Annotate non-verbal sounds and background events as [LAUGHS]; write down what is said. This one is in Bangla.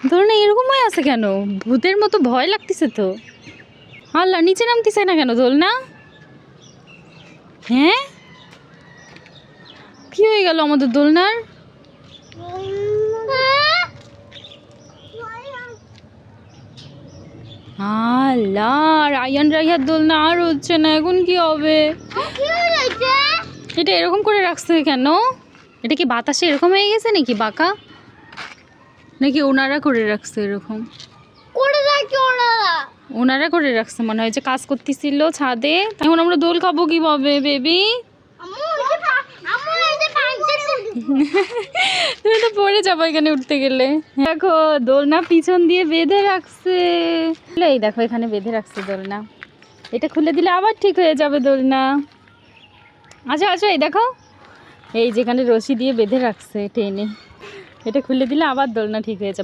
দোলনা এরকম হয়ে আছে কেন? ভূতের মতো ভয় লাগতেছে তো। আল্লাহ নিচে নামতেছে না কেন দোলনা? হ্যাঁ? কি হয়ে গেল আমাদের দোলনার? আল্লাহ রাইহার দোলনা আর হচ্ছে না, এখন কি হবে? এটা এরকম করে রাখছে কেন? এটা কি বাতাসে এরকম হয়ে গেছে নাকি, বাঁকা? নাকি ওনারা করে রাখছে এরকম? করে রাখি ওরা। ওনারা করে রাখছে মনে হয় যে কাজ করতেছিল ছাদে। এখন আমরা দোল খাব কীভাবে বেবি? [LAUGHS] তুমি তো পড়ে যাব এখানে উঠতে গেলে। দেখো দোলনা পিছন দিয়ে বেঁধে রাখছে। এই দেখো এখানে বেঁধে রাখছে দোলনা। এটা খুলে দিলে আবার ঠিক হয়ে যাবে দোলনা। আচ্ছা আচ্ছা এই দেখো। এই যেখানে রশি দিয়ে বেঁধে রাখছে টেনে। এটা খুলে দিলে আবার দোলনা ঠিক হয়ে যাবে।